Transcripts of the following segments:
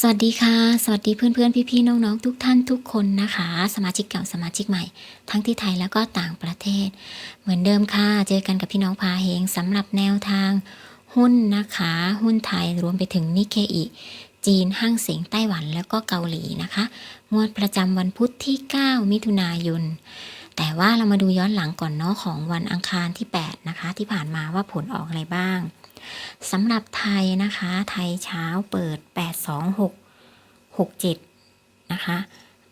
สวัสดีค่ะ สวัสดีเพื่อนๆพี่ๆน้องๆทุกท่านทุกคนนะคะ สมาชิกเก่าสมาชิกใหม่ ทั้งที่ไทยแล้วก็ต่างประเทศ เหมือนเดิมค่ะ เจอกันกับพี่น้องพาเฮงสำหรับแนวทาง หุ้นนะคะ หุ้นไทยรวมไปถึงนิเคอิจีนห้างเสียงไต้หวันแล้วก็เกาหลีนะคะ งวดประจำวันพุธที่ 9 มิถุนายน แต่ว่าเรามาดูย้อนหลังก่อนเนาะของวันอังคารที่ 8 นะคะ ที่ผ่านมาว่าผลออกอะไรบ้าง สำหรับไทยนะคะ ไทยเช้าเปิด 826 67 นะคะ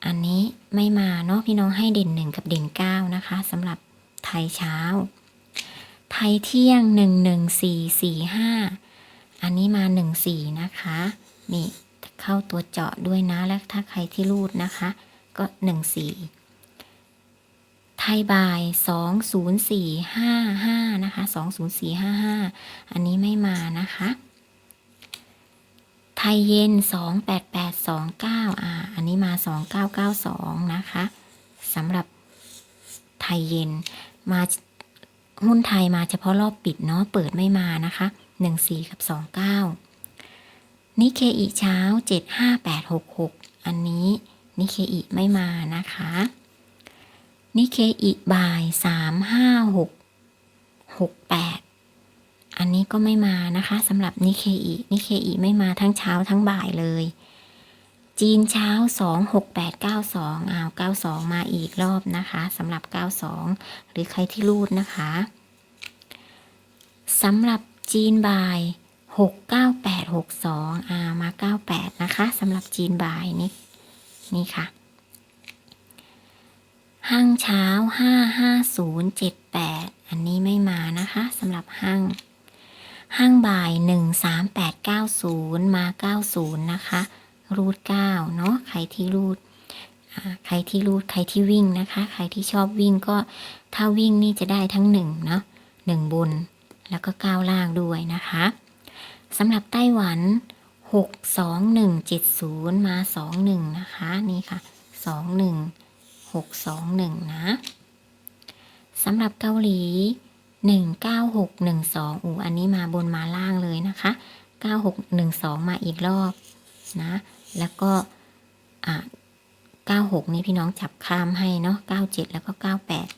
อันนี้ไม่มาเนาะพี่น้องให้เด่น 1 กับเด่น 9 นะคะสำหรับไทยเช้า ไทยเที่ยง 11445 อันนี้มา 14 นะคะนี่เข้าตัวเจาะด้วยนะ และถ้าใครที่รูดนะคะ ก็ 14 ไทยบาย20455นะคะ20455อันนี้ไม่มานะคะ ไทยเย็น28829อ่าอันนี้มา2992นะคะสำหรับไทยเย็นมาหุ้นไทยมาเฉพาะรอบปิดเนาะเปิดไม่มานะคะ14กับ29นิเคอิเช้า75866อันนี้นิเคอิไม่มานะคะ นิเคอิบ่ายสามห้าหกหกแปดอันนี้ก็ไม่มานะคะสำหรับนิเคอินิเคอิไม่มาทั้งเช้าทั้งบ่ายเลย จีนเช้าสองหกแปดเก้าสองอ้าวเก้าสองมาอีกรอบนะคะสำหรับเก้าสองหรือใครที่รูดนะคะสำหรับจีนบ่ายหกเก้าแปดหกสองอ่ามาเก้าแปดนะคะสำหรับจีนบ่ายนี่นี่ค่ะ ห้างเช้า 55078 อันนี้ไม่มานะคะสำหรับห้าง ห้างบ่าย 13890 มา 90 นะคะ รูด 9 เนาะใครที่รูด ใครที่รูด ใครที่วิ่งนะคะ ใครที่ชอบวิ่งก็ถ้าวิ่งนี่จะได้ทั้ง 1 เนาะ1บน แล้วก็ 9 ล่างด้วยนะคะสำหรับไต้หวัน 62170 มา 21 นะคะ นี่ค่ะ 21 หกสองหนึ่งนะสำหรับเกาหลีหนึ่งเก้าหกหนึ่งสองอูอันนี้มาบนมาล่างเลยนะคะเก้าหกหนึ่งสองมาอีกรอบนะ แล้วก็อ่าเก้าหกนี่พี่น้องจับข้ามให้เนาะเก้าเจ็ดแล้วก็เก้าแปด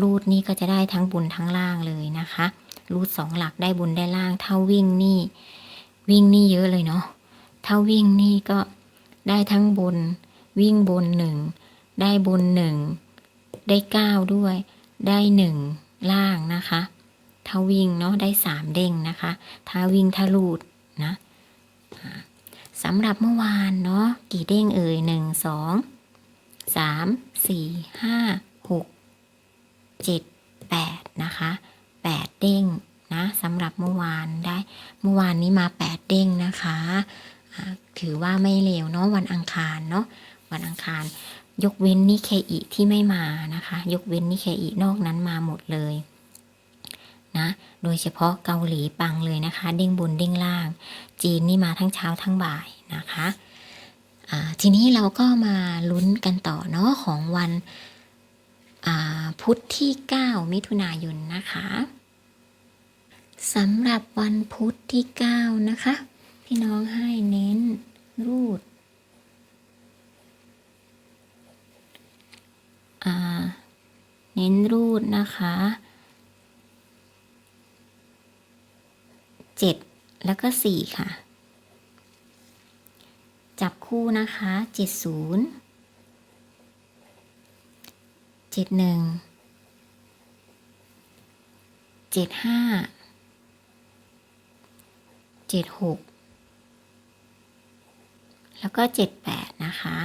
รูดนี่ก็จะได้ทั้งบนทั้งล่างเลยนะคะ รูดสองหลักได้บนได้ล่างเท่าวิ่งนี่ วิ่งนี่เยอะเลยเนาะเท่าวิ่งนี่ก็ได้ทั้งบน วิ่งบนหนึ่ง ได้บนหนึ่งได้เก้าด้วย ได้หนึ่งล่างนะคะ ถ้าวิ่งเนาะได้สามเด้งนะคะ ถ้าวิ่งถ้าลูดนะสำหรับเมื่อวานเนาะกี่เด้งเอ่ยหนึ่งสองสามสี่ห้าหกเจ็ดแปดนะคะแปดเด้งนะสำหรับเมื่อวานได้ เมื่อวานนี้มาแปดเด้งนะคะ ถือว่าไม่เลวเนาะวันอังคารเนาะวันอังคาร ยกเว้นนิเคอิที่ไม่มานะคะ ยกเว้นนิเคอินอกนั้นมาหมดเลยนะ โดยเฉพาะเกาหลีปังเลยนะคะ เด้งบนเด้งล่าง จีนนี่มาทั้งเช้าทั้งบ่ายนะคะทีนี้เราก็มาลุ้นกันต่อเนาะของวันพุธที่ 9 มิถุนายนนะคะสำหรับวันพุธที่ 9 นะคะ พี่น้องให้เน้นรูด อ่า เน้นรูดนะคะเจ็ดแล้วก็สี่ค่ะ จับคู่นะคะเจ็ดศูนย์เจ็ดหนึ่งเจ็ดห้าเจ็ดหกแล้วก็เจ็ดแปดนะคะ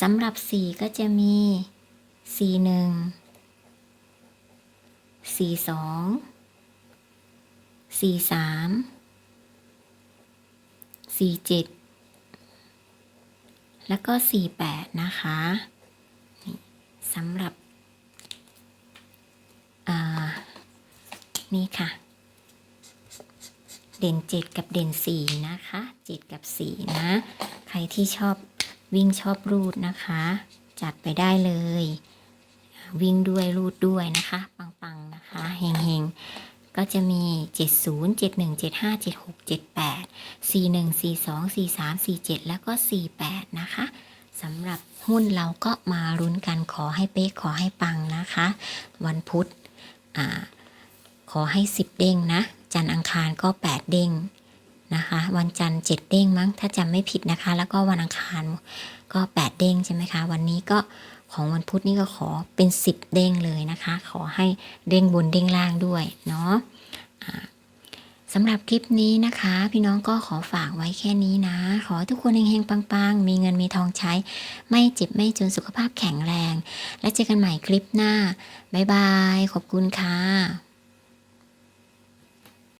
สำหรับสีก็จะมีสีหนึ่งสี่สองสี่สามสี่เจ็ดแล้วก็สี่แปดนะคะสำหรับนี่ค่ะ เด่นเจ็ดกับเด่นสี่นะคะเจ็ดกับสี่นะ ใครที่ชอบ วิ่งชอบรูดนะคะ จัดไปได้เลย วิ่งด้วยรูดด้วยนะคะ ปังๆนะคะเฮงๆ ก็จะมี 70 71 75 76 78 41 42 43 47 แล้วก็ 48 นะคะสำหรับหุ้นเราก็มารุ้นกันขอให้เป๊ะขอให้ปังนะคะ วันพุธอขอให้ 10 เด้งนะ จันอังคารก็ 8 เด้ง นะคะ วันจันทร์7เด้งมั้งถ้าจำไม่ผิดนะคะ แล้วก็วันอังคารก็8เด้งใช่ไหมคะ วันนี้ก็ของวันพุธนี่ก็ขอเป็น10เด้งเลยนะคะ ขอให้เด้งบนเด้งล่างด้วยเนาะสำหรับคลิปนี้นะคะ พี่น้องก็ขอฝากไว้แค่นี้นะ ขอทุกคนเฮงๆปังๆ มีเงินมีทองใช้ ไม่เจ็บไม่จนสุขภาพแข็งแรง และเจอกันใหม่คลิปหน้า บ๊ายบาย ขอบคุณค่ะ